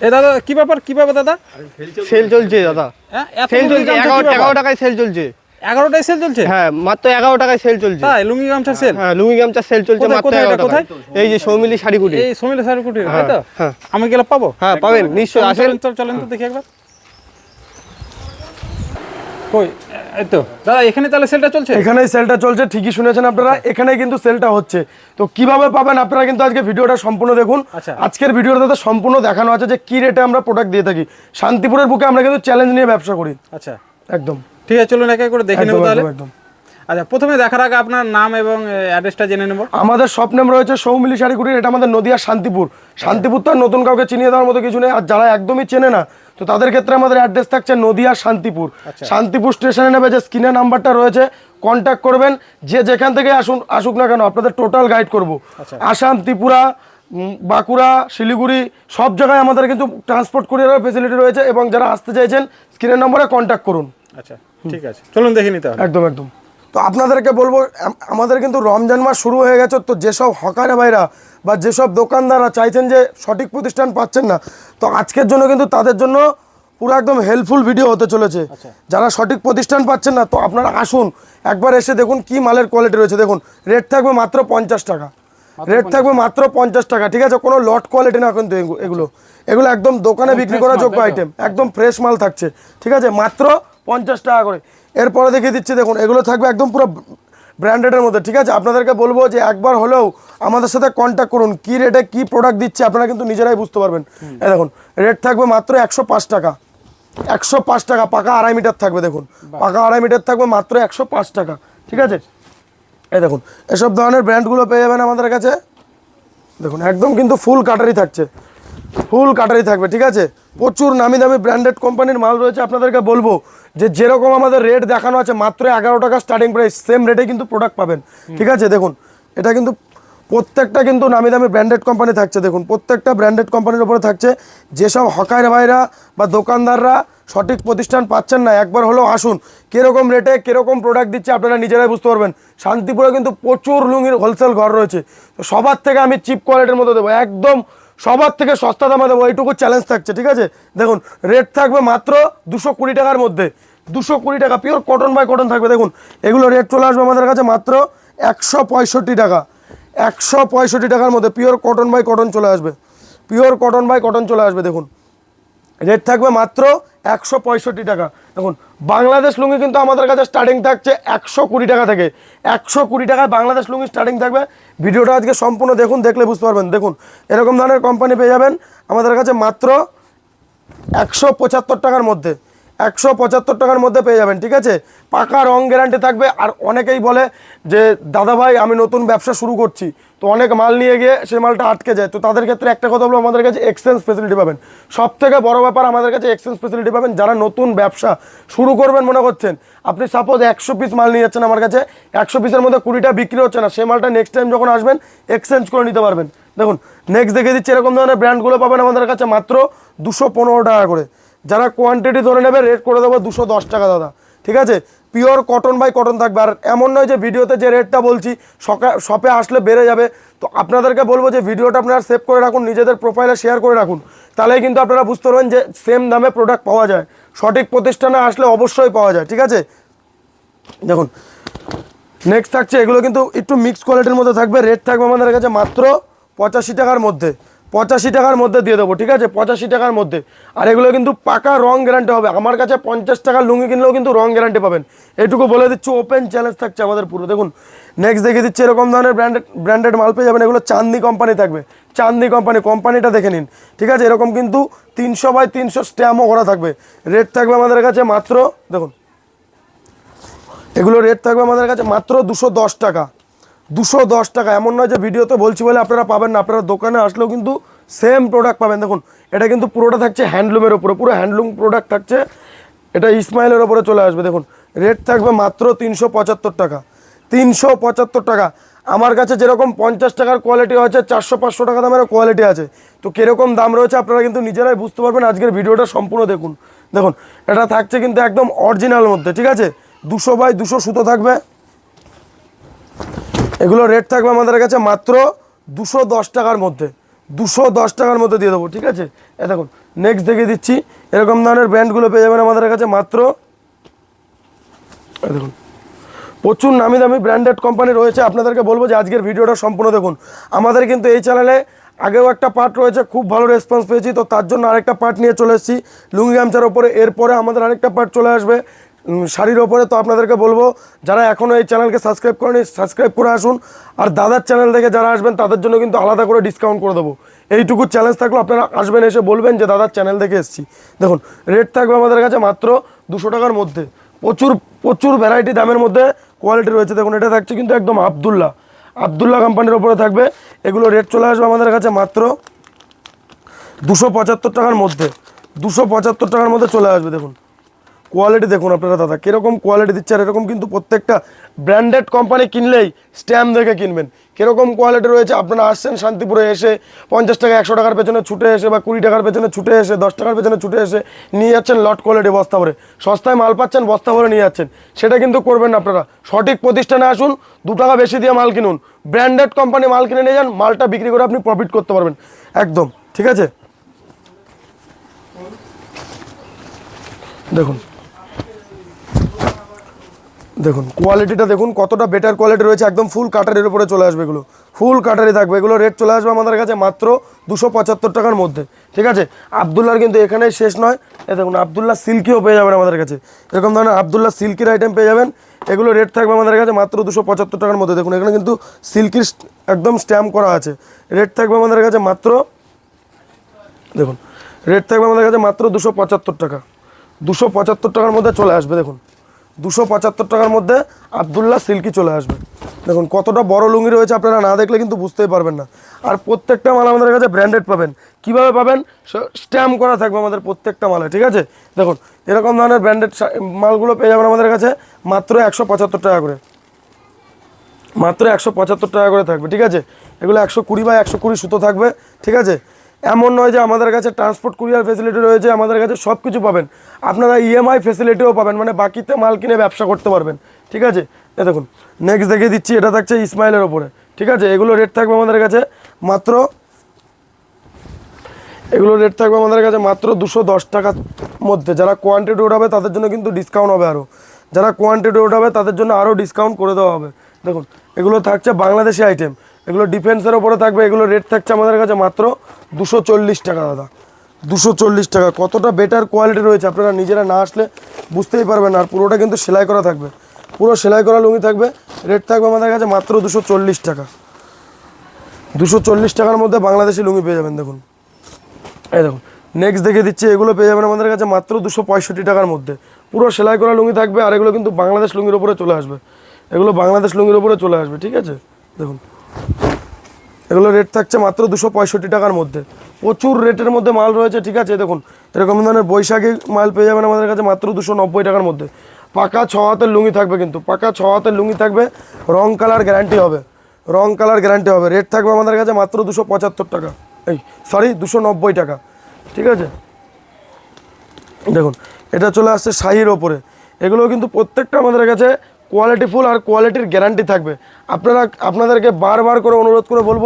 এ দাদা কি ব্যাপার? কি ব্যাপার দাদা? সেল চলছে দাদা। হ্যাঁ সেল চলছে এগারো টাকায় সেল চলছে। এগারোটায় সেল চলছে? হ্যাঁ মাত্র এগারো টাকায় সেল চলছে। লুঙ্গি গামছার সেল? হ্যাঁ লুঙ্গি গামছা সেল চলছে কোথায়- মাত্র কোথায় এগারো টাকায়। এই যে সৌমিলি শাড়ি কুটি এই স্যার কুটির তাই তো? হ্যাঁ। আমি গেলে পাবো? হ্যাঁ পাবেন নিশ্চয়ই আসেন। চলেন তো চলেন তো দেখি একবার। কই? তো। দাদা এখানে তাহলে সেলটা চলছে? এখানে সেলটা চলছে ঠিকই শুনেছেন আপনারা। এখানেই কিন্তু সেলটা হচ্ছে। তো কীভাবে পাবেন আপনারা কিন্তু আজকে ভিডিওটা সম্পূর্ণ দেখুন। আজকের আজকের ভিডিওটাতে সম্পূর্ণ দেখানো আছে যে কি রেটে আমরা প্রোডাক্ট দিয়ে থাকি। শান্তিপুরের বুকে আমরা কিন্তু চ্যালেঞ্জ নিয়ে ব্যবসা করি। আচ্ছা। একদম। ঠিক আছে চলুন এক এক করে দেখে নেব তাহলে। একদম। আচ্ছা প্রথমে দেখার আগে আপনার নাম এবং অ্যাড্রেসটা জেনে নেব। আমাদের শপ নেম রয়েছে সৌমিলি শাড়িকুটির এটা আমাদের নদিয়া শান্তিপুর। শান্তিপুর তো আর নতুন কাউকে চিনিয়ে দেওয়ার মতো কিছু নেই আর যারা একদমই চেনে না তো তাদের ক্ষেত্রে আমাদের অ্যাড্রেস থাকছে নদিয়া শান্তিপুর। শান্তিপুর স্টেশনে নেবে যে স্ক্রিনে নাম্বারটা রয়েছে কন্ট্যাক্ট করবেন যে যেখান থেকে আসুন আসুক না কেন আপনাদের টোটাল গাইড করব। আসাম ত্রিপুরা বাঁকুড়া শিলিগুড়ি সব জায়গায় আমাদের কিন্তু ট্রান্সপোর্ট কুরিয়ারের ফেসিলিটি রয়েছে এবং যারা আসতে চাইছেন স্ক্রিনের নম্বরে কন্ট্যাক্ট করুন। আচ্ছা ঠিক আছে। চলুন দেখে নিতে একদম একদম। তো আপনাদেরকে বলব আমাদের কিন্তু রমজান মাস শুরু হয়ে গেছে তো যেসব হকারে ভাইরা বা যেসব দোকানদাররা চাইছেন যে সঠিক প্রতিষ্ঠান পাচ্ছেন না তো আজকের জন্য কিন্তু তাদের জন্য পুরো একদম হেল্পফুল ভিডিও হতে চলেছে। যারা সঠিক প্রতিষ্ঠান পাচ্ছেন না তো আপনারা আসুন একবার এসে দেখুন কি মালের কোয়ালিটি রয়েছে। দেখুন রেট থাকবে মাত্র পঞ্চাশ টাকা। রেট থাকবে মাত্র পঞ্চাশ টাকা ঠিক আছে? কোনো লট কোয়ালিটি না কিন্তু এগুলো। এগুলো একদম দোকানে বিক্রি করা যোগ্য আইটেম একদম ফ্রেশ মাল থাকছে ঠিক আছে? মাত্র পঞ্চাশ টাকা করে। এরপরে দেখিয়ে দিচ্ছি দেখুন এগুলো থাকবে একদম পুরো ব্র্যান্ডেডের মধ্যে ঠিক আছে? আপনাদেরকে বলব যে একবার হলেও আমাদের সাথে কন্ট্যাক্ট করুন কি রেটে কি প্রোডাক্ট দিচ্ছে আপনারা কিন্তু নিজেরাই বুঝতে পারবেন। দেখুন রেট থাকবে মাত্র একশো পাঁচ টাকা। একশো পাঁচ টাকা পাকা আড়াই মিটার থাকবে দেখুন। পাকা আড়াই মিটার থাকবে মাত্র একশো পাঁচ টাকা ঠিক আছে? এই দেখুন এসব ধরনের ব্র্যান্ডগুলো পেয়ে যাবেন আমাদের কাছে। দেখুন একদম কিন্তু ফুল কাটারি থাকছে। ফুল কাটারি থাকবে ঠিক আছে? প্রচুর নামি দামি ব্র্যান্ডেড কোম্পানির মাল রয়েছে আপনাদেরকে বলব যে যেরকম আমাদের রেট দেখানো আছে মাত্র এগারো টাকা স্টার্টিং প্রাইস সেম রেটে কিন্তু প্রোডাক্ট পাবেন ঠিক আছে? দেখুন এটা কিন্তু প্রত্যেকটা কিন্তু নামি দামি ব্র্যান্ডেড কোম্পানি থাকছে দেখুন প্রত্যেকটা ব্র্যান্ডেড কোম্পানির উপরে থাকছে যেসব হকার ভাইরা বা দোকানদাররা সঠিক প্রতিষ্ঠান পাচ্ছেন না একবার হলেও আসুন কীরকম রেটে কীরকম প্রোডাক্ট দিচ্ছে আপনারা নিজেরাই বুঝতে পারবেন। শান্তিপুরে কিন্তু প্রচুর লুঙ্গির হোলসেল ঘর রয়েছে তো সবার থেকে আমি চিপ কোয়ালিটির মতো দেবো একদম সবার থেকে সস্তা দামে দেবো, এইটুকু চ্যালেঞ্জ থাকছে, ঠিক আছে? দেখুন রেট থাকবে মাত্র দুশো কুড়ি টাকার মধ্যে। দুশো কুড়ি টাকা পিওর কটন বাই কটন থাকবে। দেখুন, এগুলো রেট চলে আসবে আমাদের কাছে মাত্র একশো পঁয়ষট্টি টাকা। একশো পঁয়ষট্টি টাকার মধ্যে পিওর কটন বাই কটন চলে আসবে। পিওর কটন বাই কটন চলে আসবে, দেখুন। রেট থাকবে মাত্র একশো পঁয়ষট্টি টাকা। দেখুন, বাংলাদেশ লুঙ্গি কিন্তু আমাদের কাছে স্টার্টিং থাকছে একশো কুড়ি টাকা থেকে। একশো কুড়ি টাকায় বাংলাদেশ লুঙ্গি স্টার্টিং থাকবে। ভিডিওটা আজকে সম্পূর্ণ দেখুন, দেখলে বুঝতে পারবেন। দেখুন, এরকম ধরনের কোম্পানি পেয়ে যাবেন। আমাদের কাছে মাত্র একশো পঁচাত্তর টাকার মধ্যে। একশো পঁচাত্তর টাকার মধ্যে পেয়ে যাবেন, ঠিক আছে? পাকা রং গ্যারান্টি থাকবে, আর অনেকেই বলে যে, দাদা ভাই, আমি নতুন ব্যবসা শুরু করছি। তো অনেক মাল নিয়ে গিয়ে সে মালটা আটকে যায়। তো তাদের ক্ষেত্রে একটা কথা বলব, আমাদের কাছে এক্সচেঞ্জ ফেসিলিটি পাবেন। সব থেকে বড় ব্যাপার আমাদের কাছে এক্সচেঞ্জ ফেসিলিটি পাবেন, যারা নতুন ব্যবসা শুরু করবেন মনে করছেন। আপনি সাপোজ একশো পিস মাল নিয়ে যাচ্ছেন আমার কাছে, একশো পিসের মধ্যে কুড়িটা বিক্রি হচ্ছে না সেই মালটা নেক্সট টাইম যখন আসবেন এক্সচেঞ্জ করে নিতে পারবেন। দেখুন নেক্সট দেখে দিচ্ছি, এরকম ধরনের ব্র্যান্ডগুলো পাবেন আমাদের কাছে মাত্র দুশো পনেরো টাকা করে। যারা কোয়ান্টিটি ধরে নেবে রেট করে দেবো দুশো দশ টাকা, দাদা। ঠিক আছে? পিওর কটন বাই কটন থাকবে। আর এমন নয় যে ভিডিওতে যে রেটটা বলছি, সকা শপে আসলে বেড়ে যাবে। তো আপনাদেরকে বলব যে ভিডিওটা আপনারা সেভ করে রাখুন, নিজেদের প্রোফাইলে শেয়ার করে রাখুন। তাহলেই কিন্তু আপনারা বুঝতে পারবেন যে সেম দামে প্রোডাক্ট পাওয়া যায়। সঠিক প্রতিষ্ঠানে আসলে অবশ্যই পাওয়া যায়। ঠিক আছে? দেখুন নেক্সট থাকছে, এগুলো কিন্তু একটু মিক্স কোয়ালিটির মধ্যে থাকবে। রেট থাকবে আমাদের কাছে মাত্র পঁচাশি টাকার মধ্যে। পঁচাশি টাকার মধ্যে দিয়ে দেবো, ঠিক আছে? পঁচাশি টাকার মধ্যে। আর এগুলো কিন্তু পাকা রং গ্যারান্টি হবে। আমার কাছে পঞ্চাশ টাকার লুঙ্গি কিনলেও কিন্তু রং গ্যারান্টি পাবেন। এটুকু বলে দিচ্ছি ওপেন চ্যালেঞ্জ থাকছে আমাদের পুরো। দেখুন নেক্সট দেখিয়ে দিচ্ছি, এরকম ধরনের ব্র্যান্ডেড ব্র্যান্ডেড মাল পেয়ে যাবেন। এগুলো চাঁদনি কোম্পানি থাকবে। চাঁদনি কোম্পানি কোম্পানিটা দেখে নিন। ঠিক আছে? এরকম কিন্তু তিনশো বাই তিনশো স্ট্যাম্পও করা থাকবে। রেট থাকবে আমাদের কাছে মাত্র, দেখুন, এগুলো রেট থাকবে আমাদের কাছে মাত্র দশ টাকা। দুশো দশ টাকা। এমন নয় যে ভিডিওতে বলছি বলে আপনারা পাবেন না। আপনারা দোকানে আসলেও কিন্তু সেম প্রোডাক্ট পাবেন। দেখুন, এটা কিন্তু পুরোটা থাকছে হ্যান্ডলুমের ওপরে পুরো হ্যান্ডলুম প্রোডাক্ট থাকছে। এটা ইসমাইলের ওপরে চলে আসবে। দেখুন রেট থাকবে মাত্র তিনশো পঁচাত্তর টাকা। তিনশো পঁচাত্তর টাকা। আমার কাছে যেরকম পঞ্চাশ টাকার কোয়ালিটি আছে চারশো পাঁচশো টাকা দামের কোয়ালিটি আছে। তো কীরকম দাম রয়েছে আপনারা কিন্তু নিজেরাই বুঝতে পারবেন। আজকের ভিডিওটা সম্পূর্ণ দেখুন। দেখুন, এটা থাকছে কিন্তু একদম অরিজিনাল মধ্যে, ঠিক আছে? দুশো বাই দুশো সুতো থাকবে। এগুলো রেট থাকবে আমাদের কাছে মাত্র দুশো দশ টাকার মধ্যে। দুশো দশ টাকার মধ্যে দিয়ে দেবো, ঠিক আছে? এ দেখুন নেক্সট দেখে দিচ্ছি। এরকম ধরনের ব্র্যান্ডগুলো পেয়ে যাবেন আমাদের কাছে মাত্র। দেখুন, প্রচুর নামি দামি ব্র্যান্ডেড কোম্পানি রয়েছে। আপনাদেরকে বলব যে আজকের ভিডিওটা সম্পূর্ণ দেখুন। আমাদের কিন্তু এই চ্যানেলে আগেও একটা পার্ট রয়েছে, খুব ভালো রেসপন্স পেয়েছি। তো তার জন্য আরেকটা পার্ট নিয়ে চলে এসেছি। লুঙ্গি গামছার ওপরে এরপরে আমাদের আরেকটা পার্ট চলে আসবে। শাড়ির ওপরে তো আপনাদেরকে বলব, যারা এখনও এই চ্যানেলকে সাবস্ক্রাইব করেনি সাবস্ক্রাইব করে আসুন। আর দাদার চ্যানেল থেকে যারা আসবেন, তাদের জন্য কিন্তু আলাদা করে ডিসকাউন্ট করে দেবো। এইটুকু চ্যালেঞ্জ থাকল, আপনারা আসবেন এসে বলবেন যে, দাদার চ্যানেল থেকে এসেছি। দেখুন রেট থাকবে আমাদের কাছে মাত্র দুশো টাকার মধ্যে। প্রচুর প্রচুর ভ্যারাইটি দামের মধ্যে কোয়ালিটি রয়েছে। দেখুন, এটা থাকছে কিন্তু একদম আবদুল্লাহ। আবদুল্লাহ কোম্পানির ওপরে থাকবে। এগুলো রেট চলে আসবে আমাদের কাছে মাত্র দুশো পঁচাত্তর টাকার মধ্যে। দুশো পঁচাত্তর টাকার মধ্যে চলে আসবে, দেখুন। কোয়ালিটি দেখুন আপনারা, দাদা। কীরকম কোয়ালিটি দিচ্ছে আর এরকম কিন্তু প্রত্যেকটা ব্র্যান্ডেড কোম্পানি কিনলেই স্ট্যাম্প দেখে কিনবেন। কীরকম কোয়ালিটি রয়েছে, আপনারা আসছেন শান্তিপুরে এসে পঞ্চাশ টাকা, একশো টাকার পেছনে ছুটে এসে বা কুড়ি টাকার পেছনে ছুটে এসে, দশ টাকার পেছনে ছুটে এসে নিয়ে যাচ্ছেন লট কোয়ালিটি বস্তা ভরে। সস্তায় মাল পাচ্ছেন, বস্তা ভরে নিয়ে যাচ্ছেন। সেটা কিন্তু করবেন আপনারা। সঠিক প্রতিষ্ঠানে আসুন, দু টাকা বেশি দিয়ে মাল কিনুন। ব্র্যান্ডেড কোম্পানি মাল কিনে নিয়ে যান, মালটা বিক্রি করে আপনি প্রফিট করতে পারবেন। একদম, ঠিক আছে? দেখুন। দেখুন কোয়ালিটিটা দেখুন, কতটা বেটার কোয়ালিটি রয়েছে, একদম ফুল কাটারির উপরে চলে আসবে এগুলো। ফুল কাটারি থাকবে। এগুলো রেট চলে আসবে আমাদের কাছে মাত্র দুশো পঁচাত্তর টাকার মধ্যে। ঠিক আছে? আবদুল্লার কিন্তু এখানেই শেষ নয়। এ দেখুন, আবদুল্লাহ সিল্কিও পেয়ে যাবেন আমাদের কাছে। এরকম ধরনের আবদুল্লাহ সিল্কির আইটেম পেয়ে যাবেন। এগুলো রেট থাকবে আমাদের কাছে মাত্র দুশো পঁচাত্তর টাকার মধ্যে। দেখুন, এখানে কিন্তু সিল্কির একদম স্ট্যাম্প করা আছে। রেট থাকবে আমাদের কাছে মাত্র, দেখুন রেট থাকবে আমাদের কাছে মাত্র দুশো পঁচাত্তর টাকা। দুশো পঁচাত্তর টাকার মধ্যে চলে আসবে, দেখুন। দুশো পঁচাত্তর টাকার মধ্যে আবদুল্লাহ সিল্কি চলে আসবে। দেখুন, কতটা বড় লুঙ্গি রয়েছে আপনারা না দেখলে কিন্তু বুঝতেই পারবেন না। আর প্রত্যেকটা মাল আমাদের কাছে ব্র্যান্ডেড পাবেন। কীভাবে পাবেন? স্ট্যাম্প করা থাকবে আমাদের প্রত্যেকটা মালে, ঠিক আছে? দেখুন, এরকম ধরনের ব্র্যান্ডেড মালগুলো পেয়ে যাবেন আমাদের কাছে মাত্র একশো পঁচাত্তর টাকা করে। মাত্র একশো পঁচাত্তর টাকা করে থাকবে, ঠিক আছে? এগুলো একশো কুড়ি বা একশো কুড়ি সুতো থাকবে, ঠিক আছে? এমন নয় যে আমাদের কাছে ট্রান্সপোর্ট কুরিয়ার ফেসিলিটি রয়েছে, আমাদের কাছে সব কিছু পাবেন। আপনারা E ইএমআই ফেসিলিটিও পাবেন মানে বাকিতে মাল কিনে ব্যবসা করতে পারবেন। ঠিক আছে? এ দেখুন নেক্সট দেখিয়ে দিচ্ছি, এটা থাকছে ইসমাইলের ওপরে। ঠিক আছে? এগুলো রেট থাকবে আমাদের কাছে মাত্র, এগুলো রেট থাকবে আমাদের কাছে মাত্র দুশো দশ টাকার মধ্যে। যারা কোয়ান্টিটি ওঠাবে, তাদের জন্য কিন্তু ডিসকাউন্ট হবে আরও যারা কোয়ান্টিটি ওঠাবে, তাদের জন্য আরও ডিসকাউন্ট করে দেওয়া হবে। দেখুন, এগুলো থাকছে বাংলাদেশি আইটেম এগুলো ডিফেন্সের ওপরে থাকবে, এগুলো রেট থাকছে আমাদের কাছে মাত্র দুশো চল্লিশ টাকা দাদা। দুশো চল্লিশ টাকা, কতটা বেটার কোয়ালিটি রয়েছে আপনারা নিজেরা না আসলে বুঝতেই পারবেন আর পুরোটা কিন্তু সেলাই করা থাকবে। পুরো সেলাই করা লুঙ্গি থাকবে রেট থাকবে আমাদের কাছে মাত্র দুশো চল্লিশ টাকা। দুশো চল্লিশ টাকার মধ্যে বাংলাদেশি লুঙ্গি পেয়ে যাবেন দেখুন। এই দেখুন নেক্সট দেখে দিচ্ছি, এগুলো পেয়ে যাবেন আমাদের কাছে মাত্র দুশো পঁয়ষট্টি টাকার মধ্যে। পুরো সেলাই করা লুঙ্গি থাকবে আর এগুলো কিন্তু বাংলাদেশ লুঙ্গির ওপরে চলে আসবে। এগুলো বাংলাদেশ লুঙ্গির উপরে চলে আসবে, ঠিক আছে? দেখুন। এগুলো রেট থাকছে মাত্র দুশো পঁয়ষট্টি টাকার মধ্যে। প্রচুর রেটের মধ্যে মাল রয়েছে, ঠিক আছে? দেখুন, এরকম ধরনের বৈশাখী মাল পেয়ে যাবেন আমাদের কাছে মাত্র দুশো নব্বই টাকার মধ্যে। পাকা ছ হাতের লুঙ্গি থাকবে কিন্তু, পাকা ছ হাতের লুঙ্গি থাকবে, রং কালার গ্যারান্টি হবে। রং কালার গ্যারান্টি হবে। রেট থাকবে আমাদের কাছে মাত্র দুশো পঁচাত্তর টাকা। এই সরি দুশো নব্বই টাকা। ঠিক আছে? দেখুন, এটা চলে আসছে শাহির ওপরে। এগুলো কিন্তু প্রত্যেকটা আমাদের কাছে কোয়ালিটিফুল আর কোয়ালিটির গ্যারান্টি থাকবে। আপনারা, আপনাদেরকে বারবার করে অনুরোধ করে বলব,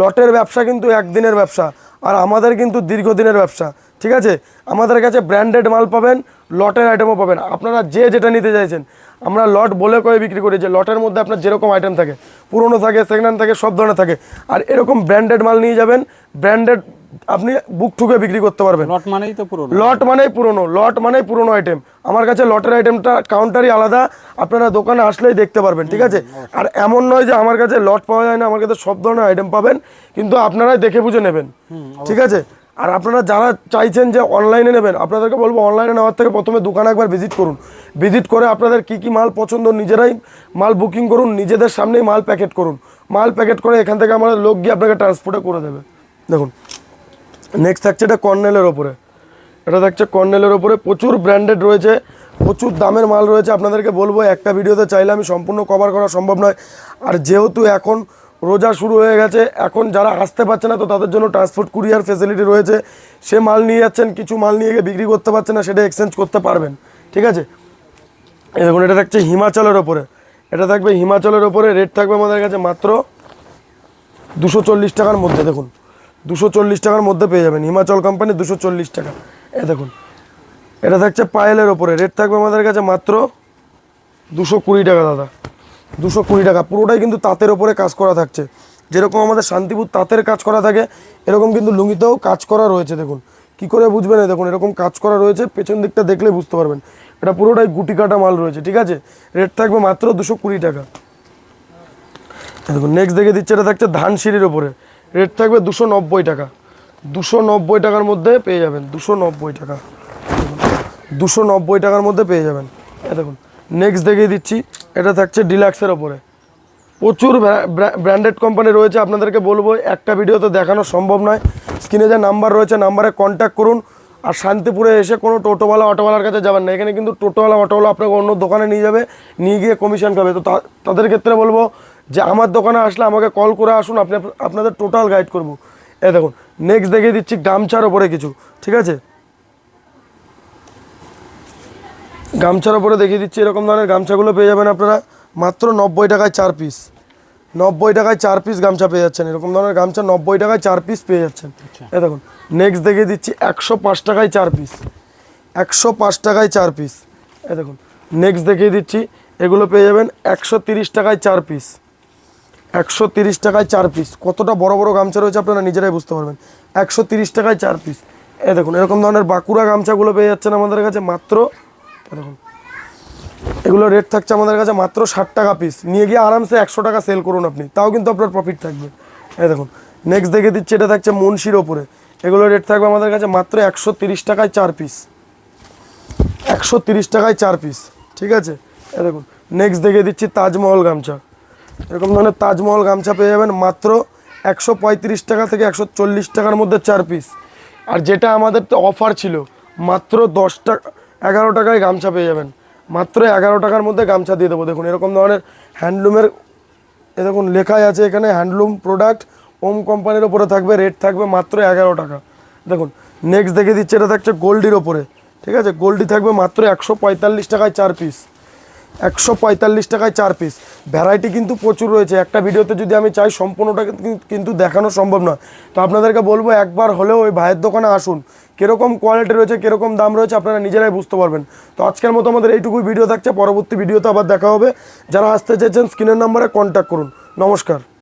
লটের ব্যবসা কিন্তু একদিনের ব্যবসা, আর আমাদের কিন্তু দীর্ঘদিনের ব্যবসা, ঠিক আছে? আমাদের কাছে ব্র্যান্ডেড মাল পাবেন, লটের আইটেমও পাবেন। আপনারা যে যেটা নিতে চাইছেন আমরা লট বলে করে বিক্রি করি যে লটের মধ্যে আপনার যেরকম আইটেম থাকে পুরনো থাকে সেকেন্ড হ্যান্ড থাকে সব ধরনের থাকে। আর এরকম ব্র্যান্ডেড মাল নিয়ে যাবেন ব্র্যান্ডেড আপনি বুক ঠুকে বিক্রি করতে পারবেন। লট মানেই তো পুরো লট মানেই পুরনো লট মানেই পুরনো আইটেম আমার কাছে লটের আইটেমটা কাউন্টারই আলাদা আপনারা দোকানে আসলেই দেখতে পারবেন ঠিক আছে? আর এমন নয় যে আমার কাছে লট পাওয়া যায় না আমার কাছে সব ধরনের আইটেম পাবেন কিন্তু আপনারাই দেখে বুঝে নেবেন ঠিক আছে? আর আপনারা যারা চাইছেন যে অনলাইনে নেবেন, আপনাদেরকে বলব অনলাইনে নেওয়ার থেকে প্রথমে দোকানে একবার ভিজিট করুন। ভিজিট করে আপনাদের কি কি মাল পছন্দ নিজেরাই মাল বুকিং করুন, নিজেদের সামনেই মাল প্যাকেট করুন। মাল প্যাকেট করে এখান থেকে আমাদের লোক গিয়ে আপনাকে ট্রান্সপোর্টে করে দেবে। দেখুন নেক্সট থাকছে এটা কর্নেলের ওপরে। এটা থাকছে কর্নেলের ওপরে, প্রচুর ব্র্যান্ডেড রয়েছে, প্রচুর দামের মাল রয়েছে। আপনাদেরকে বলব, একটা ভিডিওতে চাইলে আমি সম্পূর্ণ কভার করা সম্ভব নয়। আর যেহেতু এখন রোজা শুরু হয়ে গেছে। এখন যারা আসতে পারছে না তো তাদের জন্য ট্রান্সপোর্ট কুরিয়ার ফেসিলিটি রয়েছে। সে মাল নিয়ে যাচ্ছেন, কিছু মাল নিয়ে গিয়ে বিক্রি করতে পারছে না, সেটা এক্সচেঞ্জ করতে পারবেন। ঠিক আছে? দেখুন, এটা থাকছে হিমাচলের ওপরে। এটা থাকবে হিমাচলের ওপরে রেট থাকবে আমাদের কাছে মাত্র দুশো চল্লিশ টাকার মধ্যে, দেখুন। দুশো চল্লিশ টাকার মধ্যে পেয়ে যাবেন। হিমাচল কোম্পানি দুশো চল্লিশ টাকা। এ দেখুন, এটা থাকছে পায়েলের ওপরে। রেট থাকবে আমাদের কাছে মাত্র দুশো কুড়ি টাকা, দাদা। দুশো কুড়ি টাকা। পুরোটাই কিন্তু তাঁতের ওপরে কাজ করা থাকছে। যেরকম আমাদের শান্তিপুর তাঁতের কাজ করা থাকে, এরকম কিন্তু লুঙ্গিতেও কাজ করা রয়েছে, দেখুন। কি করে বুঝবেন দেখুন, এরকম কাজ করা রয়েছে, পেছন দিকটা দেখলে বুঝতে পারবেন। এটা পুরোটাই গুটি কাটা মাল রয়েছে, ঠিক আছে? রেট থাকবে মাত্র দুশো কুড়ি টাকা। দেখুন নেক্সট দেখে দিচ্ছে, এটা থাকছে ধান সিঁড়ির ওপরে। রেট থাকবে দুশো নব্বই টাকা। দুশো নব্বই টাকার মধ্যে পেয়ে যাবেন, দুশো নব্বই টাকা। দুশো নব্বই টাকার মধ্যে পেয়ে যাবেন। দেখুন নেক্সট দেখিয়ে দিচ্ছি। এটা থাকছে ডিলাক্সের ওপরে। প্রচুর ব্র্যান্ডেড কোম্পানি রয়েছে। আপনাদেরকে বলব, একটা ভিডিওতে দেখানো সম্ভব নয়। স্ক্রিনে যে নাম্বার রয়েছে নাম্বারে কন্ট্যাক্ট করুন। আর শান্তিপুরে এসে কোনো টোটোওয়ালা, অটোওয়ালার কাছে যাবেন না। এখানে কিন্তু টোটোওয়ালা, অটোওয়ালা আপনাকে অন্য দোকানে নিয়ে যাবে, নিয়ে গিয়ে কমিশন খাবে তো তাদের ক্ষেত্রে বলব যে, আমার দোকানে আসলে আমাকে কল করে আসুন। আপনি, আপনাদের টোটাল গাইড করব। এ দেখুন নেক্সট দেখিয়ে দিচ্ছি, গামছার ওপরে কিছু। ঠিক আছে? গামছার ওপরে দেখিয়ে দিচ্ছি এরকম ধরনের গামছাগুলো পেয়ে যাবেন আপনারা। মাত্র নব্বই টাকায় চার পিস নব্বই টাকায় চার পিস গামছা পেয়ে যাচ্ছেন। এরকম ধরনের গামছা নব্বই টাকায় চার পিস পেয়ে যাচ্ছেন। এ দেখুন নেক্সট দেখিয়ে দিচ্ছি একশো পাঁচ টাকায় চার পিস একশো পাঁচ টাকায় চার পিস এ দেখুন নেক্সট দেখিয়ে দিচ্ছি এগুলো পেয়ে যাবেন একশো তিরিশ টাকায় চার পিস একশো তিরিশ টাকায় চার পিস কতটা বড় বড় গামছা রয়েছে আপনারা নিজেরাই বুঝতে পারবেন। একশো তিরিশ টাকায় চার পিস এ দেখুন এরকম ধরনের বাঁকুড়া গামছাগুলো পেয়ে যাচ্ছেন আমাদের কাছে মাত্র দেখুন এগুলো রেট থাকছে আমাদের কাছে মাত্র ষাট টাকা পিস নিয়ে গিয়ে আরামসে একশো টাকা সেল করুন আপনি। তাও কিন্তু আপনার প্রফিট থাকবে। এই দেখুন নেক্সট দেখে দিচ্ছি, এটা থাকছে মুন্সির ওপরে। এগুলো রেট থাকবে আমাদের কাছে মাত্র একশো তিরিশ টাকায় চার পিস একশো তিরিশ টাকায় চার পিস ঠিক আছে? এই দেখুন নেক্সট দেখে দিচ্ছি তাজমহল গামছা। এরকম ধরনের তাজমহল গামছা পেয়ে যাবেন মাত্র একশো পঁয়ত্রিশ টাকা থেকে একশো চল্লিশ টাকার মধ্যে চার পিস আর যেটা আমাদের তো অফার ছিল, মাত্র দশ টাকা এগারো টাকায় গামছা পেয়ে যাবেন। মাত্র এগারো টাকার মধ্যে গামছা দিয়ে দেবো। দেখুন, এরকম ধরনের হ্যান্ডলুমের, এ দেখুন, লেখাই আছে এখানে, হ্যান্ডলুম প্রোডাক্ট ওম কোম্পানির ওপরে থাকবে রেট থাকবে মাত্র এগারো টাকা। দেখুন নেক্সট দেখে দিচ্ছে, এটা থাকছে গোল্ডির ওপরে। ঠিক আছে? গোল্ডি থাকবে মাত্র একশো পঁয়তাল্লিশ টাকায় চার পিস একশো পঁয়তাল্লিশ টাকায় চার পিস ভ্যারাইটি কিন্তু প্রচুর রয়েছে। একটা ভিডিওতে যদি আমি চাই, সম্পূর্ণটা কিন্তু- দেখানো সম্ভব নয়। তো আপনাদেরকে বলব, একবার হলেও ওই ভাইয়ের দোকানে আসুন। কীরকম কোয়ালিটি রয়েছে, কীরকম দাম রয়েছে, আপনারা নিজেরাই বুঝতে পারবেন। তো আজকের মতো আমাদের এইটুকুই ভিডিও থাকছে, পরবর্তী ভিডিওতে আবার দেখা হবে। যারা আসতে চেয়েছেন স্ক্রিনের নাম্বারে কন্ট্যাক্ট করুন। নমস্কার।